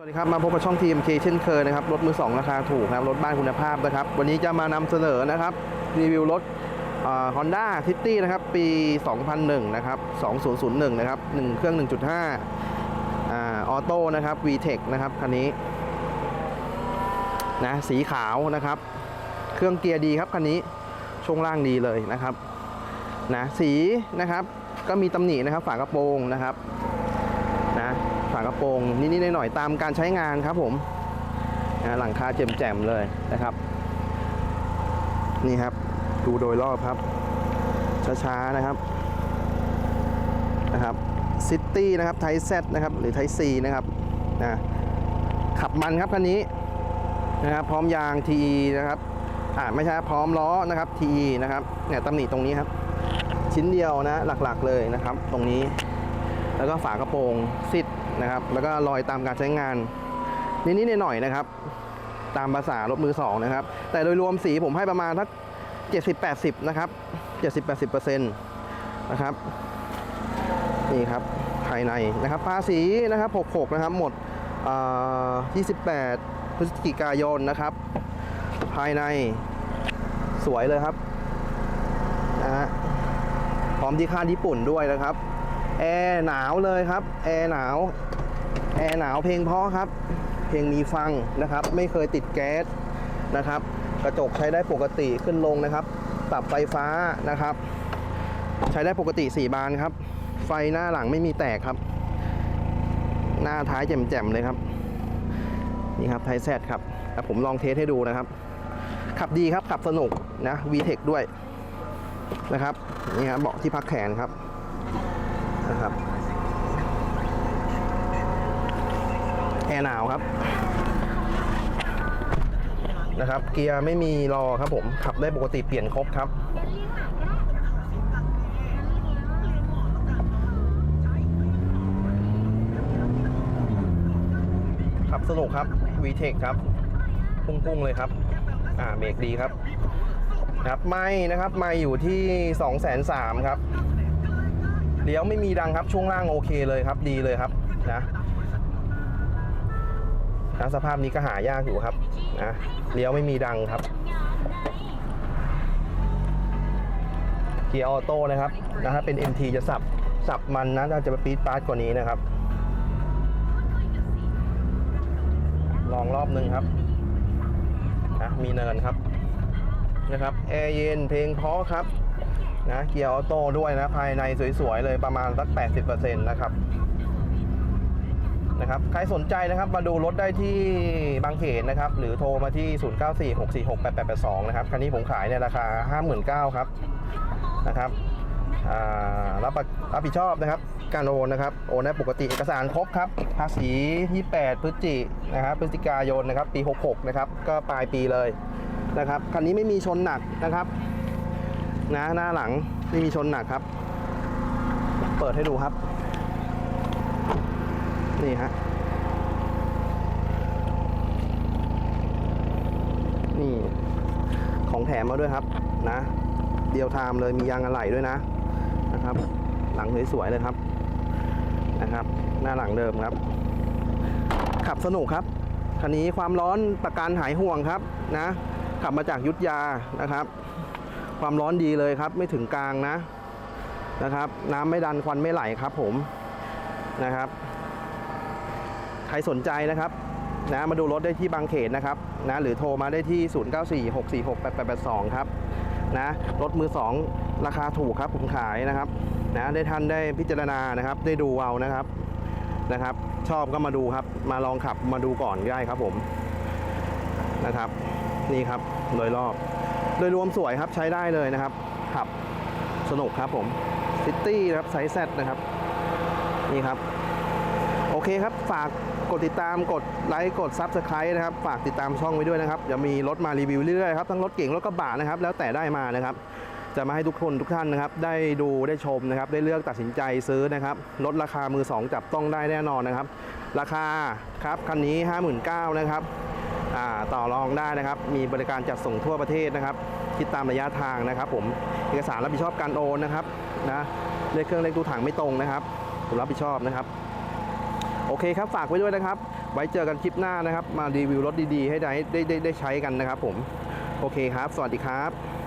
สวัสดีครับ มาพบกับช่อง TMK เช่นเคยนะครับ รถมือ 2 ราคาถูกนะครับ รถบ้านคุณภาพนะครับ วันนี้จะมานำเสนอนะครับ รีวิวรถฮอนด้าซิตี้นะครับ ปี 2001 นะครับ 2001 นะครับ 1 เครื่อง 1.5อ่าออโต้นะครับ VTEC นะครับ คันนี้นะสีขาวนะครับ เครื่องเกียร์ดีครับคันนี้ช่วงล่างดีเลยนะครับนะสีนะครับก็มีตำหนินะครับฝากระโปรงนะครับ ฝากระโปรงนิดๆหน่อยๆตามการใช้งานครับผมนะหลังคาแจ่มๆเลยนะครับ นี่ครับ ดูโดยรอบครับช้าๆนะครับนะครับซิตี้นะครับไทเซตนะครับหรือไทซีนะครับนะขับมันครับคันนี้นะครับพร้อมยาง TE นะครับอ่าไม่ใช่พร้อมล้อนะครับ TE นะครับเนี่ยตำหนิตรงนี้ครับ ชิ้นเดียวนะหลักๆเลยนะครับ ตรงนี้ แล้วก็ฝากระโปรงซิดนะครับ แล้วก็รอยตามการใช้งานนิดๆหน่อยๆนะครับ ตามภาษารถมือสองนะครับ แต่โดยรวมสีผมให้ประมาณทัก70-80 นะครับ 70-80%นะครับ นี่ครับภายในนะครับภาษีนะครับ 66 นะครับ หมดเอ่อ28 พฤศจิกายนนะครับ ภายในสวยเลยครับนะฮะพร้อมที่คาดญี่ปุ่นด้วยนะครับ แอร์หนาวเลยครับ แอร์หนาว แอร์หนาวเพลงเพราะครับ เพลงมีฟังนะครับ ไม่เคยติดแก๊สนะครับ กระจกใช้ได้ปกติขึ้นลงนะครับปรับไฟฟ้านะครับ ใช้ได้ปกติ 4 บานครับ ไฟหน้าหลังไม่มีแตกครับ หน้าท้ายแจ่มๆเลยครับ นี่ครับไทแซดครับแต่ผมลองเทสให้ดูนะครับ ขับดีครับขับสนุกนะ VTEC ด้วยนะครับ นี่ครับเบาะที่พักแขนครับ นะครับ แอร์หนาวครับ นะครับ เกียร์ไม่มีรอครับผม ขับได้ปกติเปลี่ยนครบครับขับสนุกครับ VTEC ครับ พุ่งๆเลยครับ อ่าเบรกดีครับ ครับ ไม่นะครับ ไม่อยู่ที่ 2 3 0 0 0ครับ เลี้ยวไม่มีดังครับช่วงล่างโอเคเลยครับ ดีเลยครับนะนะสภาพนี้ก็หายากอยู่ครับนะเลี้ยวไม่มีดังครับเกียร์ออโต้นะครับนะถ้าเป็น MT จะสับสับมันนะน่าจะปี๊ดปาร์ตกว่านี้นะครับ ลองรอบนึงครับนะมีเนินครับนะครับแอร์เย็นเพลงเพราะครับ นะเกียร์ออโต้ด้วยนะ ภายในสวยๆเลยประมาณสัก 80%นะครับนะครับใครสนใจนะครับมาดูรถได้ที่บางเขนนะครับ หรือโทรมาที่ 0946468882 นะครับ คันนี้ผมขายในราคา 59,000ครับนะครับรับประรับผิดชอบนะครับ การโอนนะครับ โอนได้ปกติเอกสารครบครับ ภาษี 28 พฤศจินะครับพฤศจิกายนนะครับ ปี 66 นะครับ ก็ปลายปีเลยนะครับ คันนี้ไม่มีชนหนักนะครับ นะหน้าหลังไม่มีชนหนักครับ เปิดให้ดูครับ นี่ฮะนี่ ของแถมมาด้วยครับนะ เดียวไทม์เลยมียางอะไหล่ด้วยนะนะครับ หลังสวยๆเลยครับนะครับ หน้าหลังเดิมครับ ขับสนุกครับคันนี้ความร้อนประกันหายห่วงครับนะ ขับมาจากยุทธยานะครับ ความร้อนดีเลยครับ ไม่ถึงกลางนะนะครับ น้ำไม่ดันควันไม่ไหลครับ ผมนะครับ ใครสนใจนะครับนะมาดูรถได้ที่บางเขนนะครับนะหรือโทรมาได้ที่ 0946468882 ครับนะรถมือ 2 ราคาถูกครับผมขายนะครับนะได้ท่านได้พิจารณานะครับ ได้ดูเอานะครับนะครับ ชอบก็มาดูครับ มาลองขับมาดูก่อนได้ครับผมนะครับ นี่ครับโดยรอบ โดยรวมสวยครับใช้ได้เลยนะครับขับสนุกครับผมซิตี้นะครับไซส์แซนะครับนี่ครับ โอเคครับฝากกดติดตามกดไลค์กด Subscribe นะครับ ฝากติดตามช่องไว้ด้วยนะครับจะมีรถมารีวิวเรื่อยๆครับทั้งรถเก่งรถกระบะนะครับ แล้วแต่ได้มานะครับ จะมาให้ทุกคนทุกท่านนะครับ ได้ดูได้ชมนะครับ ได้เลือกตัดสินใจซื้อนะครับลดราคามือ 2 จับต้องได้แน่นอนนะครับ ราคาครับคันนี้ 59,000นะครับ ต่อรองได้นะครับ มีบริการจัดส่งทั่วประเทศนะครับ คิดตามระยะทางนะครับ ผมเอกสารรับผิดชอบการโอนนะครับนะเลขเครื่องเลขตู้ถังไม่ตรงนะครับผมรับผิดชอบนะครับ โอเคครับฝากไว้ด้วยนะครับ ไว้เจอกันคลิปหน้านะครับ มารีวิวรถดีๆ ให้ได้ได้ได้ได้ใช้กันนะครับ ผมโอเคครับ สวัสดีครับ